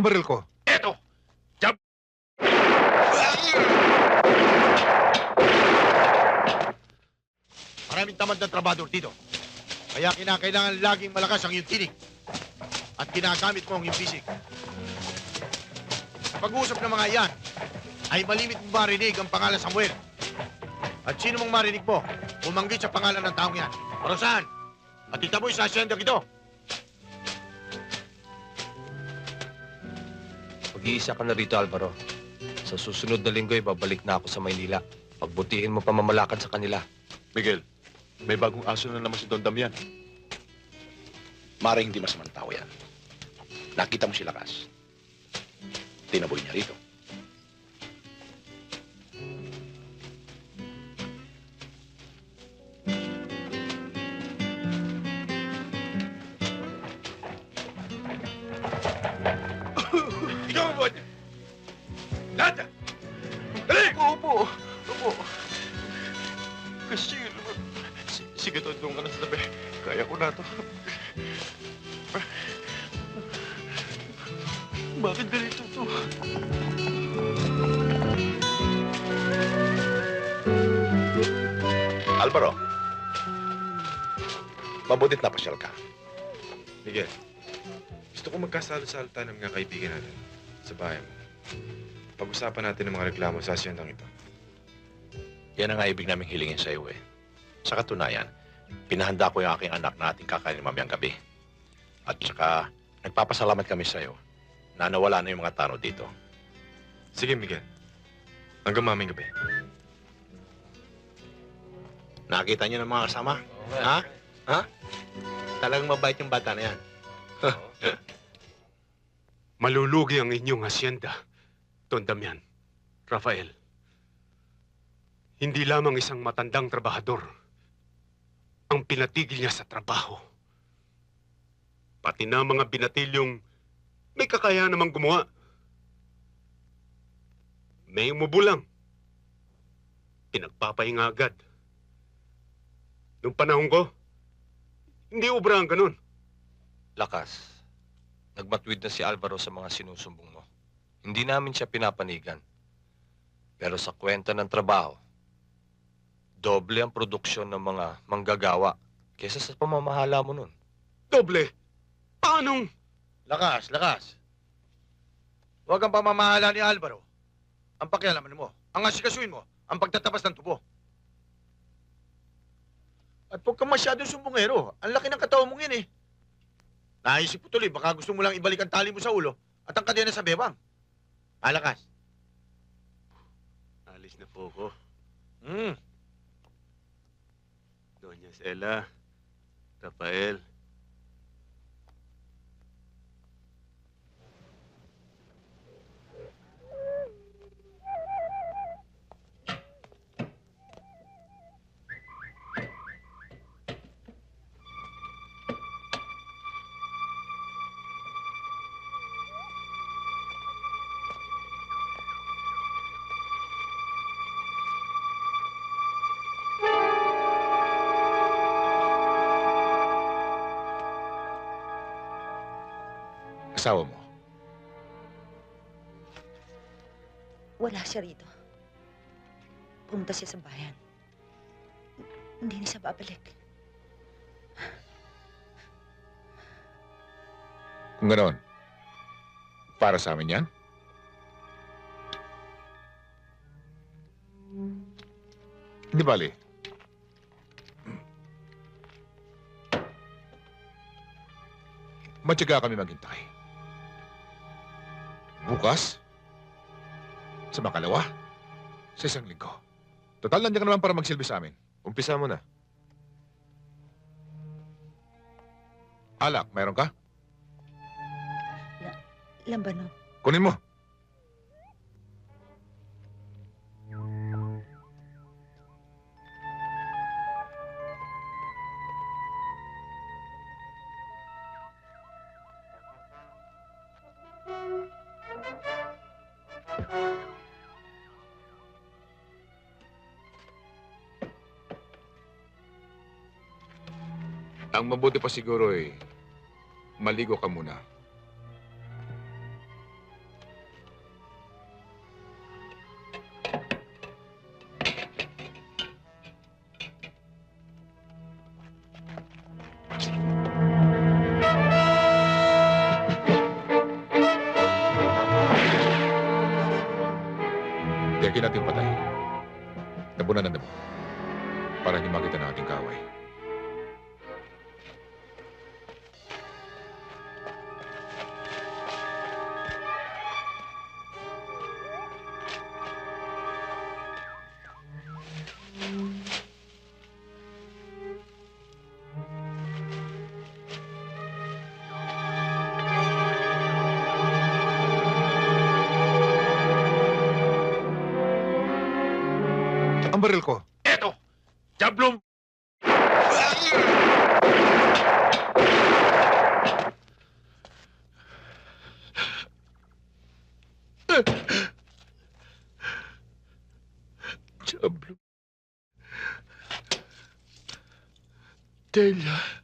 Ang baril ko. Eto! Jab! Maraming tamad na trabador dito. Kaya kinakailangan laging malakas ang iyong tinig. At ginagamit mo ang iyong bisig. Sa pag-uusap ng mga iyan, ay malimit mo marinig ang pangalan Samuel. At sino mong marinig mo, bumanggit sa pangalan ng taong yan. Para saan? At itaboy sa asyendang ito. Mag-iisa ka na rito, Alvaro. Sa susunod na linggo, babalik na ako sa Maynila. Pagbutihin mo pamamalakad sa kanila. Miguel, may bagong aso na naman si Don Damian. Maring hindi masamang tao yan. Nakita mo si Lakas. Tinaboy niya rito. Sige to, doon ka na sa tabi. Kaya ko na to. Bakit ganito to? Alvaro, mabutit na pasyal ka. Miguel, gusto ko magkasalo-salta ng mga kaibigan natin sa bahay mo. Pag-usapan natin ang mga reklamo sa asyendang ito. Yan ang nga ibig naming hilingin sa iyo eh. Sa katunayan, pinahanda ko yung aking anak na ating kakainin mamayang gabi. At saka, nagpapasalamat kami sa iyo na nawala na yung mga tano dito. Sige, Miguel. Hanggang maming gabi. Nakita niyo ng mga kasama? Ha? Ha? Talagang mabait yung bata na yan. Malulugi ang inyong asyenda, Don Damian, Rafael. Hindi lamang isang matandang trabahador pinatigil niya sa trabaho. Pati na mga binatilyong may kakayahan namang gumawa. May umubulang. Pinagpapahinga agad. Noong panahon ko, hindi ubra ang ganun. Lakas. Nagmatwid na si Alvaro sa mga sinusumbong mo. Hindi namin siya pinapanigan. Pero sa kwenta ng trabaho, doble ang produksyon ng mga manggagawa kesa sa pamamahala mo nun. Doble. Paanong? Lakas, lakas. Huwag ang pamamahala ni Alvaro. Ang pakialaman mo, ang asikasuin mo, ang pagtatabas ng tubo. At huwag kang masyadong sumbongero. Ang laki ng katawan mong yan eh. Naisip ko tuloy, baka gusto mo lang ibalik ang tali mo sa ulo at ang kadena sa bebang. Ah, lakas. Alis na po ko. Hmm. Doña Stella, Rafael. Asawa mo. Wala siya rito. Pumunta siya sa bayan. Hindi na siya babalik. Kung ganoon, para sa amin yan? Hindi bali. Matyaga kami maghintay. Bukas? Sa makalawa? Sa isang linggo. Total, nandiyan ka naman para magsilbi sa amin. Umpisa mo na. Alak, mayroon ka? Lambano, Kunin mo. Ang mabuti pa siguro ay maligo ka muna. Tiyakin natin patay. Tabunan na naman para hindi makita na ating kaaway. Ang baril ko. Eto! Jablong! Diablo. Delia.